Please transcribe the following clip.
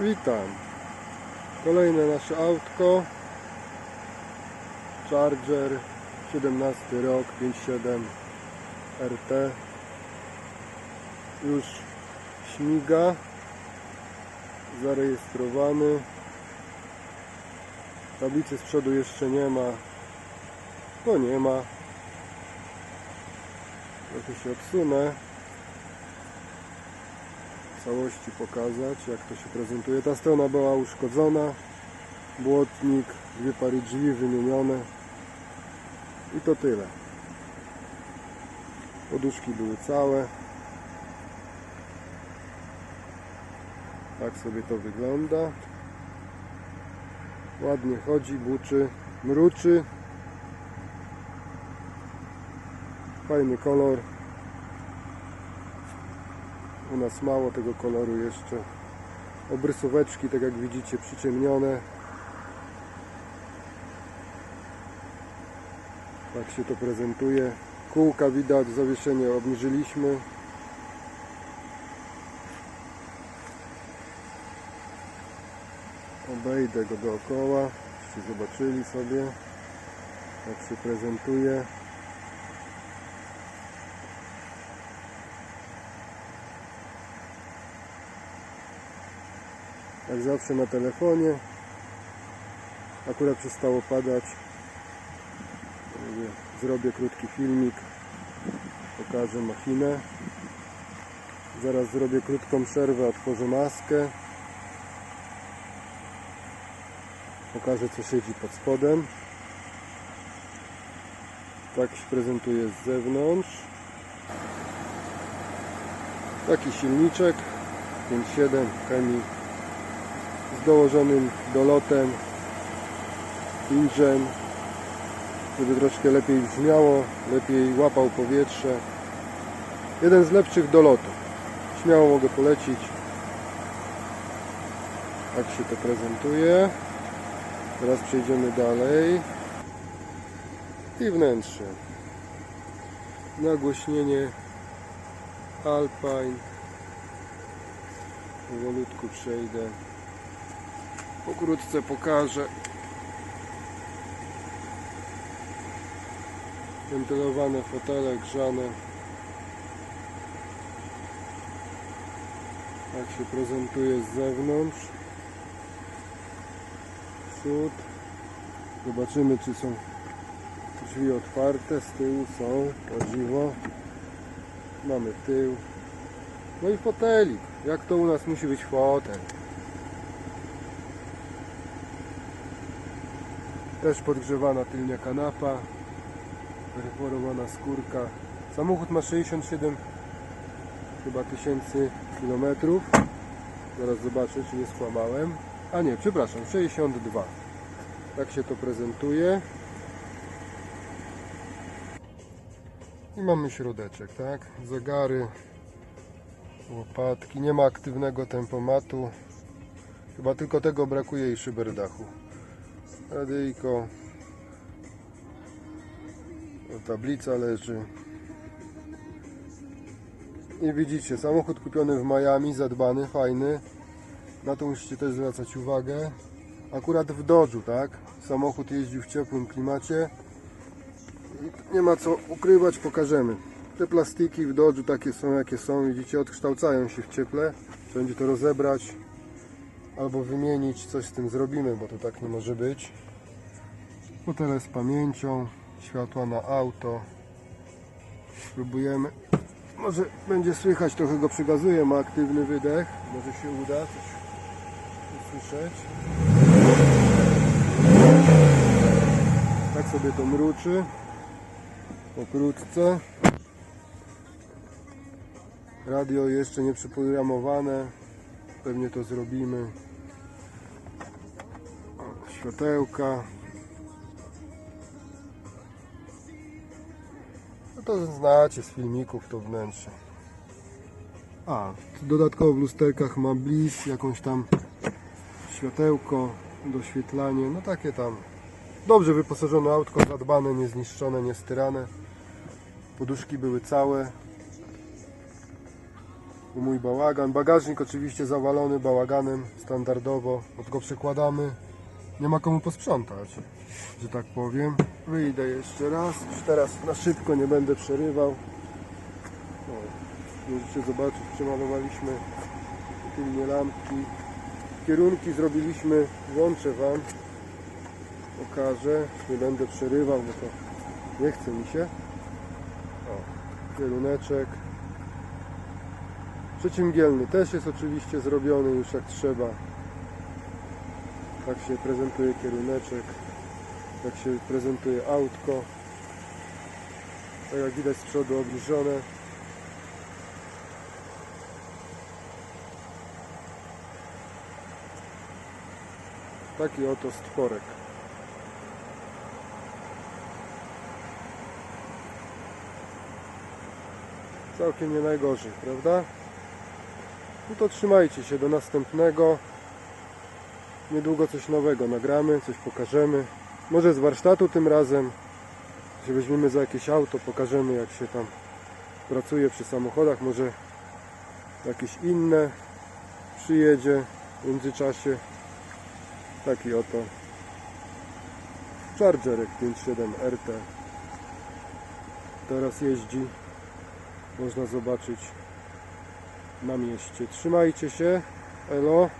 Witam. Kolejne nasze autko. Charger 17 rok 57 RT. Już śmiga. Zarejestrowany. Tablicy z przodu jeszcze nie ma. No nie ma. Trochę się odsunę całości pokazać jak to się prezentuje. Ta strona była uszkodzona, błotnik, dwie pary drzwi wymienione i to tyle. Poduszki były całe. Tak sobie to wygląda. Ładnie chodzi, buczy, mruczy. Fajny kolor. U nas mało tego koloru jeszcze. Obrysóweczki, tak jak widzicie, przyciemnione. Tak się to prezentuje. Kółka widać, zawieszenie obniżyliśmy. Obejdę go dookoła, żebyście zobaczyli sobie, jak się prezentuje. Jak zawsze na telefonie. Akurat przestało padać. Zrobię krótki filmik. Pokażę machinę. Zaraz zrobię krótką przerwę, otworzę maskę. Pokażę co siedzi pod spodem. Tak się prezentuje z zewnątrz. Taki silniczek 5.7 chemii z dołożonym dolotem inżem żeby troszkę lepiej brzmiało lepiej łapał powietrze. Jeden z lepszych dolotów. Śmiało mogę polecić. Tak się to prezentuje. Teraz przejdziemy dalej. I wnętrze. Nagłośnienie Alpine. Powolutku przejdę Pokrótce pokażę. Wentylowane fotele grzane. Tak się prezentuje z zewnątrz. Przód. Zobaczymy czy są drzwi otwarte. Z tyłu są. O dziwo. Mamy tył. No i fotelik. Jak to u nas musi być fotel. Też podgrzewana tylnia kanapa, perforowana skórka. Samochód ma 67 chyba tysięcy kilometrów. Zaraz zobaczę, czy nie skłamałem. A nie, przepraszam, 62. Tak się to prezentuje. I mamy środeczek, tak? Zegary, łopatki. Nie ma aktywnego tempomatu. Chyba tylko tego brakuje i szyber dachu radyjko. Tablica leży. I widzicie samochód kupiony w Miami zadbany, fajny. Na to musicie też zwracać uwagę. Akurat w Dodżu, tak? Samochód jeździł w ciepłym klimacie. I nie ma co ukrywać, pokażemy. Te plastiki w Dodżu takie są jakie są. Widzicie, odkształcają się w cieple. Trzeba będzie to rozebrać albo wymienić, coś z tym zrobimy, bo to tak nie może być. Fotele z pamięcią, światła na auto. Spróbujemy. Może będzie słychać, trochę go przygazuję, ma aktywny wydech. Może się uda coś usłyszeć. Tak sobie to mruczy. Pokrótce. Radio jeszcze nie przyprogramowane. Pewnie to zrobimy. O, Światełka. No to znacie z filmików to wnętrze. A, dodatkowo w lusterkach ma bliss, jakąś tam światełko, doświetlanie, no takie tam. Dobrze wyposażone autko, zadbane, niezniszczone, niestyrane. Poduszki były całe. Mój bałagan. Bagażnik oczywiście zawalony bałaganem standardowo. Od go przekładamy. Nie ma komu posprzątać, że tak powiem. Wyjdę jeszcze raz. Już teraz na szybko nie będę przerywał. O, możecie zobaczyć, przemalowaliśmy tylnie lampki. Kierunki zrobiliśmy, włączę Wam. Pokażę. Nie będę przerywał, bo to nie chce mi się. O, kieruneczek. Przeciwgielny też jest oczywiście zrobiony już jak trzeba. Tak się prezentuje kieruneczek. Tak się prezentuje autko. Tak jak widać z przodu obniżone. Taki oto stworek. Całkiem nie najgorzej, prawda? No to trzymajcie się do następnego. Niedługo coś nowego nagramy, coś pokażemy. Może z warsztatu tym razem. Się weźmiemy za jakieś auto, pokażemy jak się tam pracuje przy samochodach. Może jakieś inne przyjedzie w międzyczasie. Taki oto Chargerek 5.7 RT. Teraz jeździ. Można zobaczyć na mieście. Trzymajcie się. Elo.